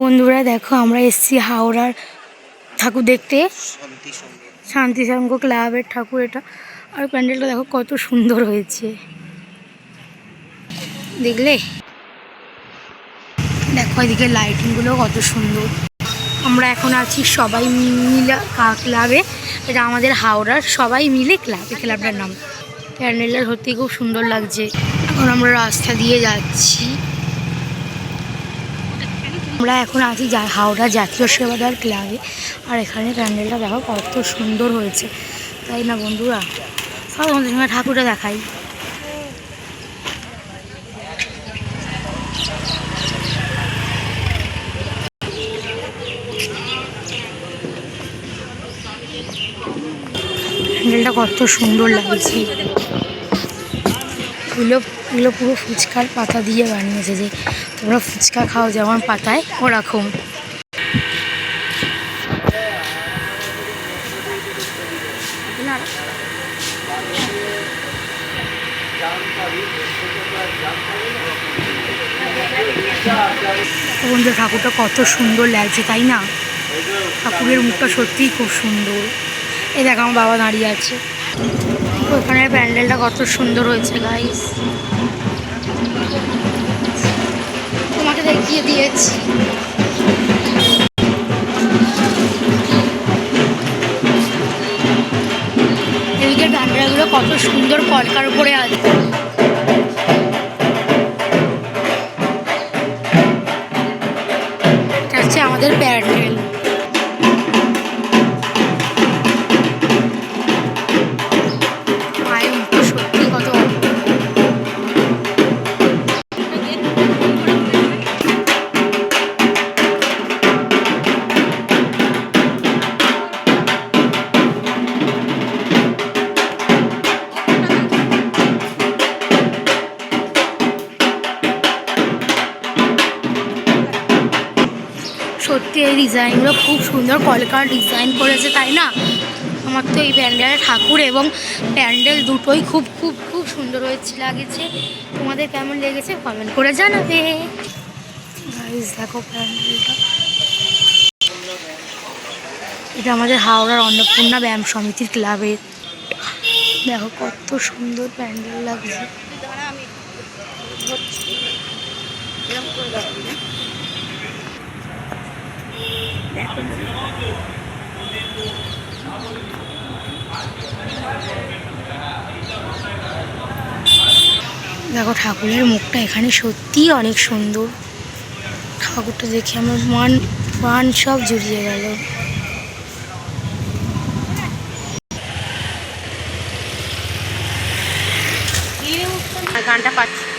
বন্ধুরা দেখো আমরা এসছি হাওড়ার ঠাকুর দেখতে। শান্তি শান্তিসংঘ ক্লাবের ঠাকুর এটা। আর প্যান্ডেলটা দেখো কত সুন্দর হয়েছে। দেখলে? দেখো এদিকে লাইটিংগুলো কত সুন্দর। আমরা এখন আছি সবাই মিলে ক্লাবে এটা আমাদের হাওড়ার সবাই মিলে ক্লাব এই ক্লাবটার নাম। প্যান্ডেলটা সত্যি খুব সুন্দর লাগছে। এখন আমরা রাস্তা দিয়ে যাচ্ছি। আমরা এখন আছি হাওড়া জাতীয় সেবাদার ক্লাবে। আর এখানে প্যান্ডেলটা দেখো কত সুন্দর হয়েছে। তাই না বন্ধুরা? সব আমাদের সঙ্গে ঠাকুরটা দেখাই। প্যান্ডেলটা কত সুন্দর লাগছে। এগুলো এগুলো পুরো ফুচকার পাতা দিয়ে বানিয়েছে যে তোমরা ফুচকা খাও যেমন পাতায়, ওরকম। বন্ধু, ঠাকুরটা কত সুন্দর লাগছে, তাই না? ঠাকুরের মুখটা সত্যিই খুব সুন্দর। এই দেখো, আমার বাবা দাঁড়িয়ে আছে। ওখানে প্যান্ডেলটা কত সুন্দর হয়েছে গাইস তোমাকে দেখিয়ে দিয়েছি। এদিকে প্যান্ডেলগুলো কত সুন্দর কলকার উপরে আছে। আমাদের প্যান্ডেল সত্যি এই ডিজাইনগুলো খুব সুন্দর কলকার ডিজাইন করেছে, তাই না? আমার তো এই প্যান্ডেলের ঠাকুর এবং প্যান্ডেল দুটোই খুব খুব খুব সুন্দর হয়েছে, লাগেছে। তোমাদের কেমন লেগেছে কমেন্ট করে জানাবে। দেখো প্যান্ডেলটা। এটা আমাদের হাওড়ার অন্নপূর্ণা ব্যায়াম সমিতির ক্লাবের। দেখো কত সুন্দর প্যান্ডেল লাগছে। দেখো, ঠাকুরের মুখটা এখানে সত্যিই অনেক সুন্দর। ঠাকুরটা দেখে আমার মান প্রাণ সব জুড়িয়ে গেল। গানটা পাচ্ছি।